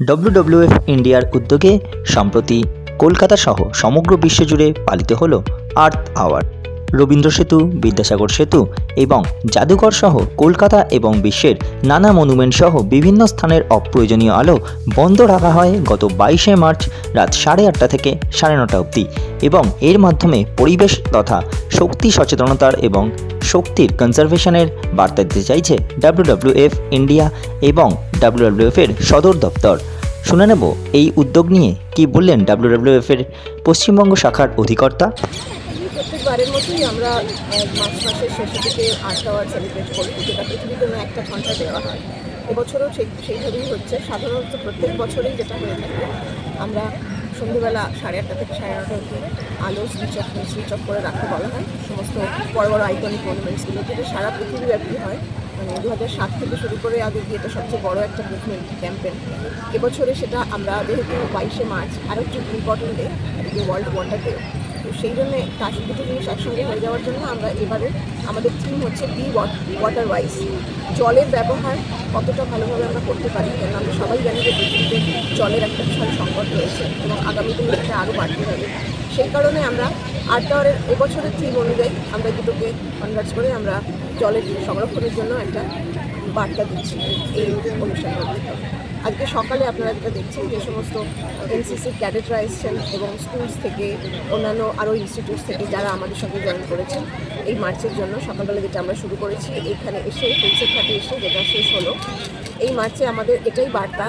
WWF ইন্ডিয়ার উদ্যোগে সম্প্রতি কলকাতা সহ সমগ্র বিশ্বজুড়ে পালিত হলো আর্থ আওয়ার। রবীন্দ্র সেতু, বিদ্যাসাগর সেতু এবং জাদুঘর সহ কলকাতা এবং বিশ্বের নানা মনুমেন্ট সহ বিভিন্ন স্থানের অপ্রয়োজনীয় আলো বন্ধ রাখা হয় গত বাইশে মার্চ রাত সাড়ে আটটা থেকে সাড়ে নটা অবধি এবং এর মাধ্যমে পরিবেশ তথা শক্তি সচেতনতার এবং শক্তির কনজারভেশনের বার্তা দিতে চাইছে ডাব্লিউডব্লিউএফ ইন্ডিয়া এবং ডাব্লিউডব্লিউএফ এর সদর দপ্তর। শুনে নেব এই উদ্যোগ নিয়ে কি বললেন ডাব্লিউডাব্লিউএফের পশ্চিমবঙ্গ শাখার অধিকর্তা? প্রত্যেকবারের মতোই আমরা মার্চ মাসের শেষের দিকে আর্ট আওয়ার সেলিব্রেট করি, যেটা পৃথিবীর জন্য একটা ঘণ্টা দেওয়া হয়। এবছরও সেই, সেইভাবেই হচ্ছে। সাধারণত প্রত্যেক বছরেই যেটা হয়ে থাকে, আমরা সন্ধ্যেবেলা সাড়ে আটটা থেকে সাড়ে নটা অবধি আলো সুইচ অফ সুইচ অফ করে রাখতে বলা হয়। সমস্ত বড় বড় আইকনিক মনুমেন্টসগুলো যেটা সারা পৃথিবীব্যাপী হয়। মানে দু হাজার সাত থেকে শুরু করে আগে গিয়ে এটা সবচেয়ে বড় একটা মুভমেন্ট ক্যাম্পেন এবছরে সেটা আমরা যেহেতু বাইশে মার্চ, আরও একটু important day world wonder day সেই জন্যে তার দুটো জিনিস একসঙ্গে হয়ে যাওয়ার জন্য আমরা এবারে আমাদের থিম হচ্ছে বি ওয়াটার ওয়াইজ জলের ব্যবহার কতটা ভালোভাবে আমরা করতে পারি, কেন আমরা সবাই জানি যে পৃথিবীতে জলের একটা বিশাল সংকট রয়েছে এবং আগামী দিনে সেটা আরও বাড়তে হবে সেই কারণে আমরা আট এবছরের থিম অনুযায়ী আমরা দুটোকে কনভার্ট করে আমরা জলের সংরক্ষণের জন্য একটা বার্তা দিচ্ছি এই অনুষ্ঠানের মাধ্যমে। আজকে সকালে আপনারা যেটা দেখছেন যে সমস্ত এনসিসি ক্যাডেটরা এসছেন এবং স্কুলস থেকে অন্যান্য আরও ইনস্টিটিউটস থেকে যারা আমাদের সঙ্গে জয়েন করেছেন, এই মার্চের জন্য সকালবেলা যেটা আমরা শুরু করেছি, এখানে এসে প্রিন্সেপ ঘাটে এসে যেটা শেষ হলো। এই মার্চে আমাদের এটাই বার্তা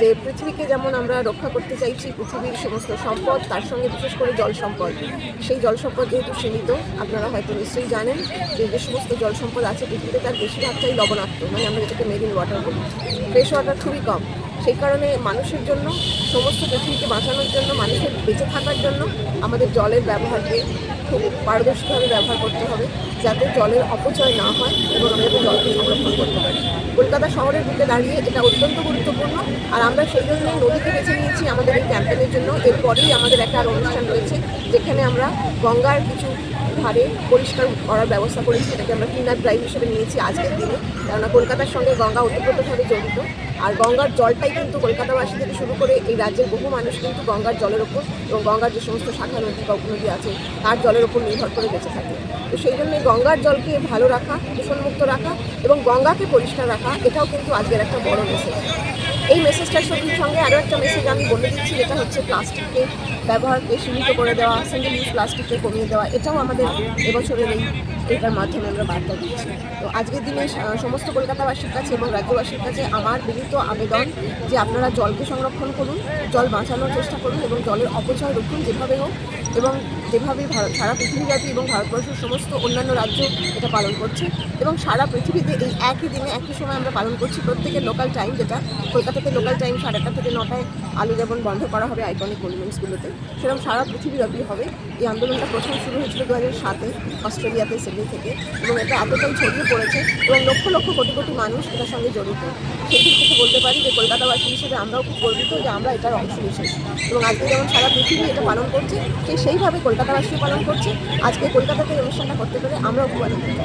যে পৃথিবীকে যেমন আমরা রক্ষা করতে চাইছি, পৃথিবীর সমস্ত সম্পদ, তার সঙ্গে বিশেষ করে জল সম্পদ। সেই জল সম্পদ যেহেতু সীমিত, আপনারা হয়তো নিশ্চয়ই জানেন যে যে সমস্ত জল সম্পদ আছে পৃথিবীতে তার বেশিরভাগটাই লবণাক্ত মানে আমরা যেটাকে মেরিন ওয়াটার বলি। ফ্রেশ ওয়াটার খুবই কম। সেই কারণে মানুষের জন্য, সমস্ত পৃথিবীকে বাঁচানোর জন্য, মানুষের বেঁচে থাকার জন্য আমাদের জলের ব্যবহারকে খুব পারদর্শীভাবে ব্যবহার করতে হবে, যাতে জলের অপচয় না হয় এবং আমরা জলকে সংরক্ষণ করতে পারি। কলকাতা শহরের বুকে দাঁড়িয়ে এটা অত্যন্ত গুরুত্বপূর্ণ, আর আমরা সেই জন্যই নদীকে বেছে নিয়েছি আমাদের এই ক্যাম্পেনের জন্য। এরপরেই আমাদের একটা আর অনুষ্ঠান রয়েছে, যেখানে আমরা গঙ্গার কিছু ধারে পরিষ্কার করার ব্যবস্থা করেছি এটাকে আমরা ক্লিনার ড্রাইভ হিসেবে নিয়েছি আজকের দিনে। কেননা কলকাতার সঙ্গে গঙ্গা ওতপ্রোতভাবে জড়িত আর গঙ্গার জলটাই কিন্তু কলকাতাবাসী থেকে শুরু করে এই রাজ্যের বহু মানুষ কিন্তু গঙ্গার জলের ওপর এবং গঙ্গার যে সমস্ত শাখা, নদী বা উপনদী আছে, তার জলের ওপর নির্ভর করে বেঁচে থাকে। তো সেই জন্য গঙ্গার জলকে ভালো রাখা, দূষণমুক্ত রাখা এবং গঙ্গাকে পরিষ্কার রাখা, এটাও কিন্তু আজকের একটা বড় মেসেজ এই মেসেজটার সঙ্গে সঙ্গে আরও একটা মেসেজ আমি বলে দিচ্ছি, যেটা হচ্ছে প্লাস্টিককে ব্যবহারকে সীমিত করে দেওয়া সিঙ্গেল ইউজ প্লাস্টিককে কমিয়ে দেওয়া, এটাও আমাদের এবছরের এই এটার মাধ্যমে আমরা বার্তা দিচ্ছি। তো আজকের দিনে সমস্ত কলকাতাবাসীর কাছে এবং রাজ্যবাসীর কাছে আমার বিনীত আবেদন যে আপনারা জলকে সংরক্ষণ করুন, জল বাঁচানোর চেষ্টা করুন এবং জলের অপচয় রুখুন যেভাবে হোক এবং যেভাবে ভারত সারা পৃথিবীব্যাপী এবং ভারতবর্ষের সমস্ত অন্যান্য রাজ্য এটা পালন করছে এবং সারা পৃথিবীতে এই একই দিনে একই সময় আমরা পালন করছি। প্রত্যেকের লোকাল টাইম যেটা কলকাতাতে লোকাল টাইম সাড়ে আটটা থেকে নটায় আলো যেমন বন্ধ করা হবে আইকনিক মনুমেন্টসগুলোতে সেরকম সারা পৃথিবীব্যাপী হবে। এই আন্দোলনটা প্রথম শুরু হয়েছিল দু হাজার সাতে অস্ট্রেলিয়াতে, সিডনি থেকে এবং এটা এতটাই ছড়িয়ে পড়েছে এবং লক্ষ লক্ষ কোটি কোটি মানুষ এটার সঙ্গে জড়িত। সেই দিক থেকে বলতে পারি যে কলকাতাবাসী হিসেবে আমরাও খুব গর্বিত যে আমরা এটার অংশ বিশেষ এবং আজকে যেমন সারা পৃথিবী এটা পালন করছে, ঠিক সেইভাবে কলকাতাবাসীও পালন করছে। আজকে কলকাতাতে এই অনুষ্ঠানটা করতে পেরে আমরাও খুব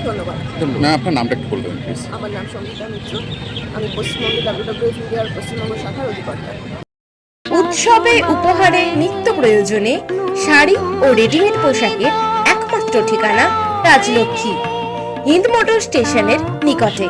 ধন্যবাদ। ম্যাম আপনার নামটা একটু বলবেন প্লিজ আমার নাম সঙ্গীতা মিত্র। আমি পশ্চিমবঙ্গে ইন্ডিয়ার পশ্চিমবঙ্গ শাখার অধিকর্তা। উৎসবে উপহারে নিত্য প্রয়োজনে শাড়ি ও রেডিমেড পোশাকের একমাত্র ঠিকানা রাজলক্ষ্মী। হিন্দ মোটর স্টেশনের নিকটে।